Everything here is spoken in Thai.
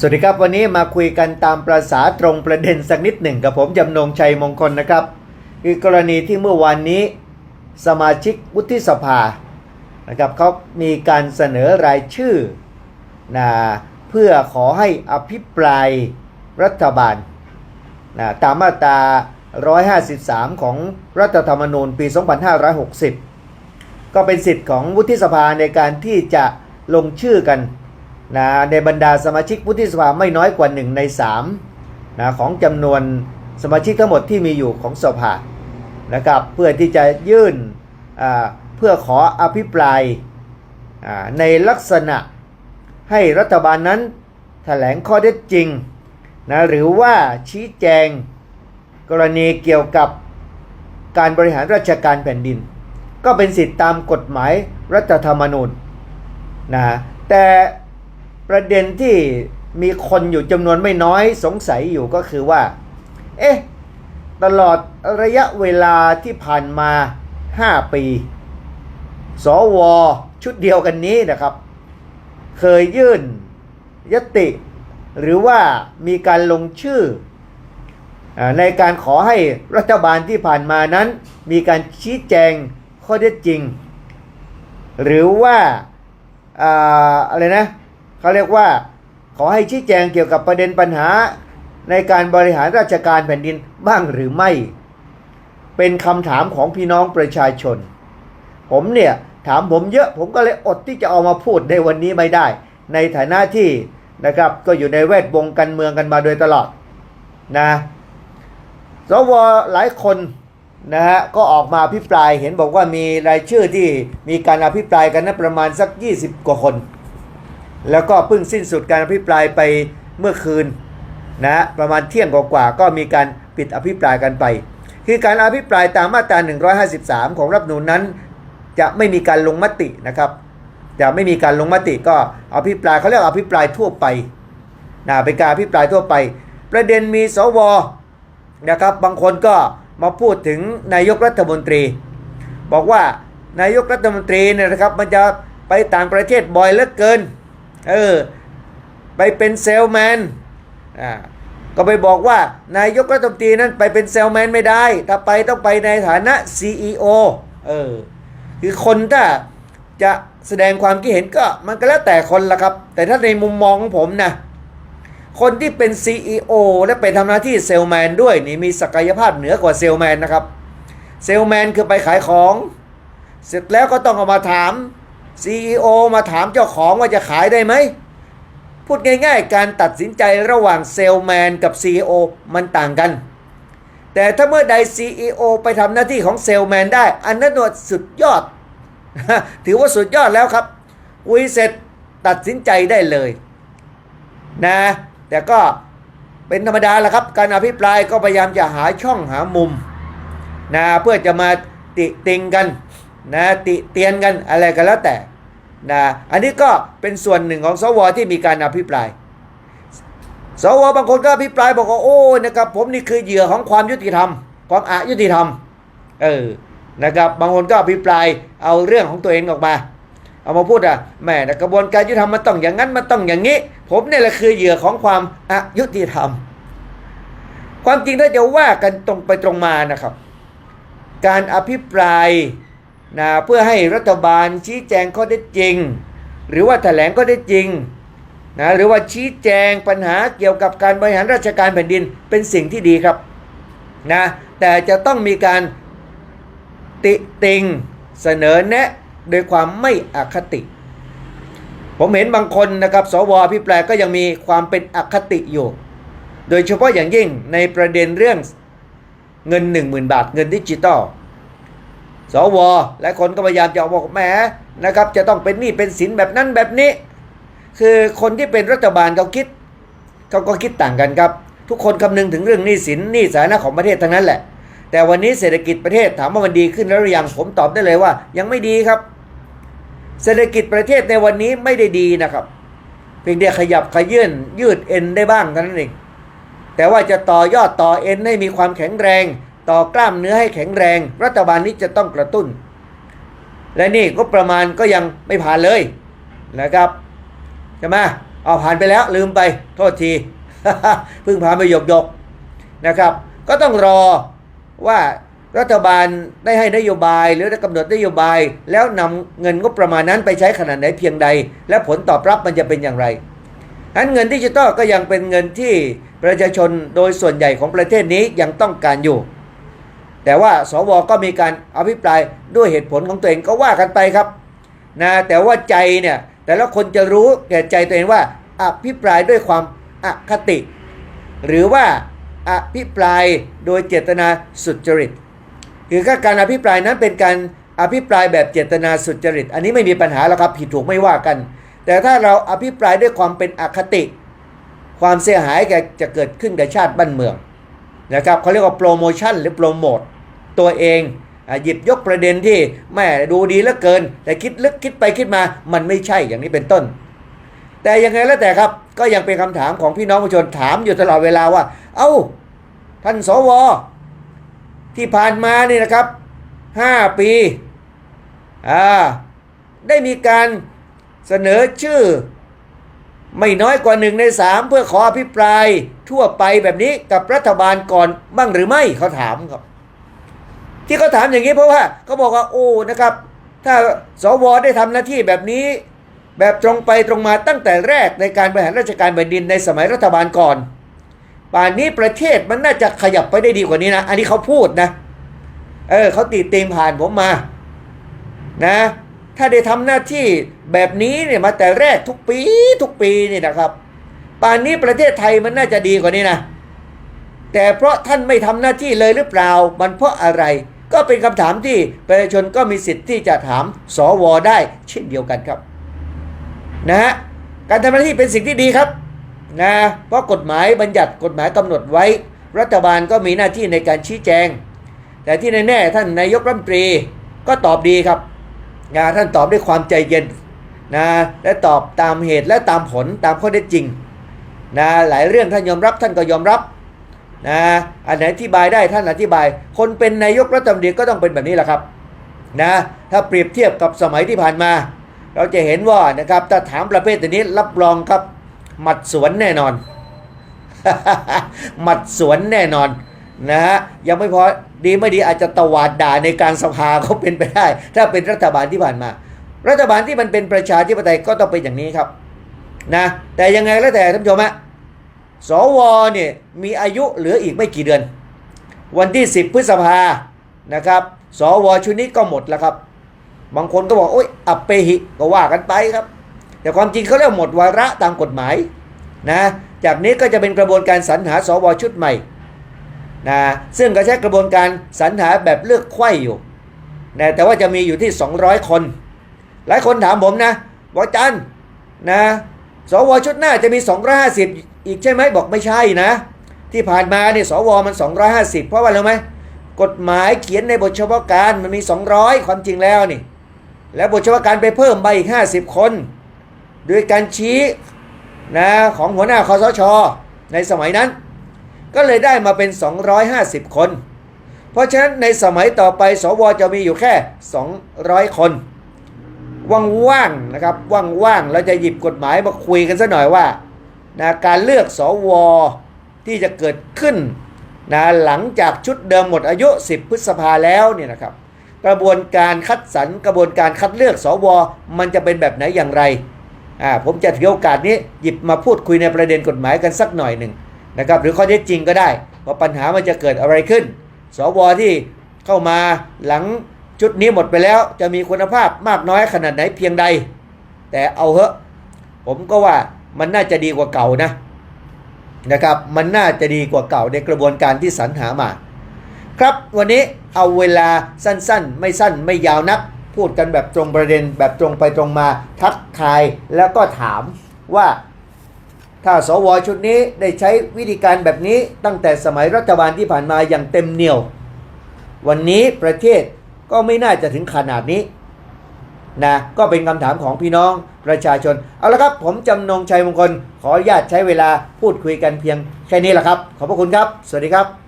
สวัสดีครับ วันนี้มาคุยกันตามประษาตรงประเด็นสักนิดหนึ่งกับผมจำนงชัยมงคลนะครับ คือกรณีที่เมื่อวานนี้สมาชิกวุฒิสภานะครับเขามีการเสนอรายชื่อนะเพื่อขอให้อภิปรายรัฐบาลนะตามมาตรา 153 ของรัฐธรรมนูญปี 2560 ก็เป็นสิทธิ์ของวุฒิสภาในการที่จะลงชื่อกัน นะในบรรดาสมาชิกวุฒิสภาไม่น้อยกว่า 1 ใน3นะของจำนวนสมาชิกทั้งหมดที่มีอยู่ของสภานะครับเพื่อที่จะยื่นเพื่อขออภิปรายในลักษณะให้รัฐบาลนั้นแถลงข้อเท็จจริงนะหรือว่าชี้แจงกรณีเกี่ยวกับการบริหารราชการแผ่นดิน ก็เป็นสิทธิตามกฎหมายรัฐธรรมนูญนะแต่ ประเด็นที่มีคนอยู่จำนวนไม่น้อยสงสัยอยู่ก็คือว่า เอ๊ะ ตลอดระยะเวลาที่ผ่านมา 5 ปี สว ชุดเดียวกันนี้นะครับ เคยยื่นยติ หรือว่ามีการลงชื่ออในการขอให้รัฐบาลที่ผ่านมานั้น มีการชี้แจงข้อเท็จจริง หรือว่าอ่าอะไรนะ เขาเรียกว่า ขอให้ชี้แจงเกี่ยวกับประเด็นปัญหาในการบริหารราชการแผ่นดินบ้างหรือไม่ เป็นคำถามของพี่น้องประชาชน ผมเนี่ยถามผมเยอะผมก็เลยอดที่จะเอามาพูดในวันนี้ไม่ได้ ในฐานะที่นะครับก็อยู่ในแวดวงการเมืองกันมาโดยตลอดนะสวหลายคนนะฮะก็ออกมาอภิปรายเห็นบอกว่ามีรายชื่อที่มีการอภิปรายกันนะประมาณสัก 20 กว่าคน แล้วก็เพิ่งสิ้นสุดการอภิปรายไปเมื่อคืนนะประมาณเที่ยงกว่าก็มีการปิดอภิปรายกันไป คือการอภิปรายตามมาตรา 153 ของรัฐนูญนั้น จะไม่มีการลงมตินะครับจะไม่มีการลงมติก็อภิปรายเขาเรียกอภิปรายทั่วไปนะเป็นการอภิปรายทั่วไป ประเด็นมีสวนะครับบางคนก็มาพูดถึงนายกรัฐมนตรี บอกว่านายกรัฐมนตรีเนี่ยนะครับมันจะไปต่างประเทศบ่อยเหลือเกิน เออไปเป็นเซลแมนอ่าก็ไปบอกว่านายกรัฐมนตรีนั้นไปเป็นเซลแมนไม่ได้ ถ้าไปต้องไปในฐานะ CEO เออคือคนถ้าจะแสดงความคิดเห็นก็มันก็แล้วแต่คนละครับ แต่ถ้าในมุมมองของผมนะคนที่เป็น CEO และไปทำหน้าที่เซลแมนด้วยนี่มีศักยภาพเหนือกว่าเซลแมนนะครับ เซลแมนคือไปขายของ เสร็จแล้วก็ต้องเอามาถาม CEO มาถามเจ้าของว่าจะขายได้ไหม พูดง่ายๆ การตัดสินใจระหว่างเซลแมนกับ CEO มันต่างกัน แต่ถ้าเมื่อใด CEO ไปทำหน้าที่ของเซลแมนได้ อันนั้นวสุดยอด ถือว่าสุดยอดแล้วครับคุยเสร็จตัดสินใจได้เลยนะ แต่ก็เป็นธรรมดาแหละครับ การอภิปรายก็พยายามจะหาช่องหามุมนะเพื่อจะมาติติงกัน นะติเตียนกันอะไรกันแล้วแต่นะอันนี้ก็เป็นส่วนหนึ่งของสวที่มีการอภิปราย สวบางคนก็อภิปรายบอกว่าโอ้นะครับผมนี่คือเหยื่อของความยุติธรรม ความอายุติธรรมเออนะครับบางคนก็อภิปรายเอาเรื่องของตัวเองออกมา เอามาพูดอะแม่นะกระบวนการยุติธรรมมันต้องอย่างนั้นมันต้องอย่างนี้ ผมเนี่ยแหละคือเหยื่อของความอายุติธรรม ความจริงถ้าจะว่ากันตรงไปตรงมานะครับ การอภิปราย นะเพื่อให้รัฐบาลชี้แจงข้อเท็จจริง หรือว่าแถลงข้อเท็จจริงนะหรือว่าชี้แจงปัญหาเกี่ยวกับการบริหารราชการแผ่นดินเป็นสิ่งที่ดีครับนะแต่จะต้องมีการติติงเสนอแนะโดยความไม่อคติ ผมเห็นบางคนนะครับสวพิปรายก็ยังมีความเป็นอคติอยู่ โดยเฉพาะอย่างยิ่งในประเด็นเรื่องเงิน 10,000 บาทเงินดิจิตอล สวและคนก็พยายามจะบอกแหมนะครับ จะต้องเป็นหนี้เป็นสินแบบนั้นแบบนี้ คือคนที่เป็นรัฐบาลเขาคิดเขาก็คิดต่างกันครับ ทุกคนคำนึงถึงเรื่องหนี้สินหนี้สาธารณะของประเทศทั้งนั้นแหละ แต่วันนี้เศรษฐกิจประเทศถามว่ามันดีขึ้นแล้วหรือยังผมตอบได้เลยว่า ยังไม่ดีครับ เศรษฐกิจประเทศในวันนี้ไม่ได้ดีนะครับเพียงเดียวขยับขยื่นยืดเอ็นได้บ้างเท่านั้นเองแต่ว่าจะต่อยอดต่อเอ็นให้มีความแข็งแรง ต่อกล้ามเนื้อให้แข็งแรง รัฐบาลนี้จะต้องกระตุ้น และนี่ก็ประมาณก็ยังไม่ผ่านเลยนะครับใช่ไหมเอาผ่านไปแล้วลืมไปโทษทีเพิ่งผ่านไปหยกหยกนะครับ ก็ต้องรอว่ารัฐบาลได้ให้นโยบายหรือได้กำหนดนโยบาย แล้วนำเงินงบประมาณนั้นไปใช้ขนาดไหนเพียงใด และผลตอบรับมันจะเป็นอย่างไรอันเงินดิจิตอลก็ยังเป็นเงินที่ประชาชนโดยส่วนใหญ่ของประเทศนี้ยังต้องการอยู่ แต่ว่าสวก็มีการอภิปรายด้วยเหตุผลของตัวเองก็ว่ากันไปครับนะแต่ว่าใจเนี่ยแต่ละคนจะรู้แก่ใจตัวเองว่าอภิปรายด้วยความอคติ หรือว่าอภิปรายโดยเจตนาสุจริตคือถ้าการอภิปรายนั้นเป็นการอภิปรายแบบเจตนาสุจริต อันนี้ไม่มีปัญหาแล้วครับผิดถูกไม่ว่ากัน แต่ถ้าเราอภิปรายด้วยความเป็นอคติ ความเสียหายแกจะเกิดขึ้นกับชาติบ้านเมืองนะครับเขาเรียกว่าโปรโมชั่นหรือโปรโมท ตัวเองหยิบยกประเด็นที่แม่ดูดีเหลือเกิน แต่คิดลึกคิดไปคิดมามันไม่ใช่อย่างนี้เป็นต้น แต่ยังไงแล้วแต่ครับก็ยังเป็นคำถามของพี่น้องประชาชนถามอยู่ตลอดเวลาว่า เอ้า ท่านสว ที่ผ่านมานี่นะครับ5ปีอ่าได้มีการเสนอชื่อ ไม่น้อยกว่าหนึ่งในสามเพื่อขออภิปรายทั่วไปแบบนี้กับรัฐบาลก่อนบ้างหรือไม่เขาถามครับ ที่เขาถามอย่างนี้เพราะว่าเขาบอกว่าโอ้นะครับ ถ้าสวได้ทำหน้าที่แบบนี้ แบบตรงไปตรงมาตั้งแต่แรกในการบริหารราชการแผ่นดินในสมัยรัฐบาลก่อน ป่านนี้ประเทศมันน่าจะขยับไปได้ดีกว่านี้นะ อันนี้เขาพูดนะ เออเขาตีตีมผ่านผมมา นะ ถ้าได้ทำหน้าที่แบบนี้เนี่ยมาแต่แรกทุกปีทุกปีนี่นะครับ ป่านนี้ประเทศไทยมันน่าจะดีกว่านี้นะแต่เพราะท่านไม่ทำหน้าที่เลยหรือเปล่า มันเพราะอะไร ก็เป็นคำถามที่ประชาชนก็มีสิทธิ์ที่จะถามสวได้เช่นเดียวกันครับนะฮะการทำหน้าที่เป็นสิ่งที่ดีครับนะเพราะกฎหมายบัญญัติกฎหมายกำหนดไว้ รัฐบาลก็มีหน้าที่ในการชี้แจง แต่ที่แน่ๆท่านนายกรัฐมนตรีก็ตอบดีครับนะท่านตอบด้วยความใจเย็นนะและตอบตามเหตุและตามผลตามข้อเท็จจริงนะหลายเรื่องท่านยอมรับท่านก็ยอมรับ นะอันไหนอธิบายได้ท่านอธิบาย คนเป็นนายกรัฐมนตรีก็ต้องเป็นแบบนี้แหละครับนะถ้าเปรียบเทียบกับสมัยที่ผ่านมา เราจะเห็นว่านะครับถ้าถามประเภทนี้รับรองครับหมัดสวนแน่นอน หมัดสวนแน่นอนนะฮะยังไม่พอดีไม่ดีอาจจะตวาดด่าในการสภาก็เป็นไปได้ ถ้าเป็นรัฐบาลที่ผ่านมา รัฐบาลที่มันเป็นประชาธิปไตยก็ต้องเป็นอย่างนี้ครับนะแต่ยังไงแล้วแต่ท่านผู้ชมฮะ สวเนี่ยมีอายุเหลืออีกไม่กี่เดือน วันที่ 10 พฤษภานะครับ สวชุดนี้ก็หมดแล้วครับ บางคนก็บอกโอ๊ยอัปเปหิก็ว่ากันไปครับ แต่ความจริงเขาเรียกหมดวาระตามกฎหมายนะจากนี้ก็จะเป็นกระบวนการสรรหาสวชุดใหม่นะซึ่งก็ใช้กระบวนการสรรหาแบบเลือกไข่อยู่นะแต่ว่าจะมีอยู่ที่ 200 คน หลายคนถามผมนะบอกอาจันนะสวชุดหน้าจะมี 250 อีกใช่ไหมบอกไม่ใช่นะ ที่ผ่านมาเนี่ยสวมัน 250 เพราะว่าอะไรไหมกฎหมายเขียนในบทเฉพาะการมันมี 200 ความจริงแล้วนี่ แล้วบทเฉพาะการไปเพิ่มไปอีก 50 คน โดยการชี้นะของหัวหน้าคอสช ในสมัยนั้น ก็เลยได้มาเป็น 250 คน เพราะฉะนั้นในสมัยต่อไปสวจะมีอยู่แค่ 200 คนว่างๆนะครับว่างๆเราจะหยิบกฎหมายมาคุยกันสักหน่อยว่า นะการเลือกสวที่จะเกิดขึ้นนะหลังจากชุดเดิมหมดอายุ 10 พฤษภาแล้วเนี่ยนะครับ กระบวนการคัดสรรกระบวนการคัดเลือกสวมันจะเป็นแบบไหนอย่างไรอ่าผมจะถือโอกาสนี้หยิบมาพูดคุยในประเด็นกฎหมายกันสักหน่อยหนึ่งนะครับหรือข้อเท็จจริงก็ได้ว่าปัญหามันจะเกิดอะไรขึ้น สวที่เข้ามาหลังชุดนี้หมดไปแล้ว จะมีคุณภาพมากน้อยขนาดไหนเพียงใด แต่เอาเหอะผมก็ว่า มันน่าจะดีกว่าเก่านะนะครับ มันน่าจะดีกว่าเก่าในกระบวนการที่สรรหามา ครับวันนี้เอาเวลาสั้นๆ ไม่สั้นไม่ยาวนัก พูดกันแบบตรงประเด็นแบบตรงไปตรงมาทักทายแล้วก็ถามว่าถ้าสวชุดนี้ได้ใช้วิธีการแบบนี้ตั้งแต่สมัยรัฐบาลที่ผ่านมาอย่างเต็มเหนี่ยว วันนี้ประเทศก็ไม่น่าจะถึงขนาดนี้นะก็เป็นคำถามของพี่น้อง ประชาชน เอาละครับ ผมจำนงชัยมงคล ขออนุญาตใช้เวลาพูดคุยกันเพียงแค่นี้แหละครับ ขอบพระคุณครับ สวัสดีครับ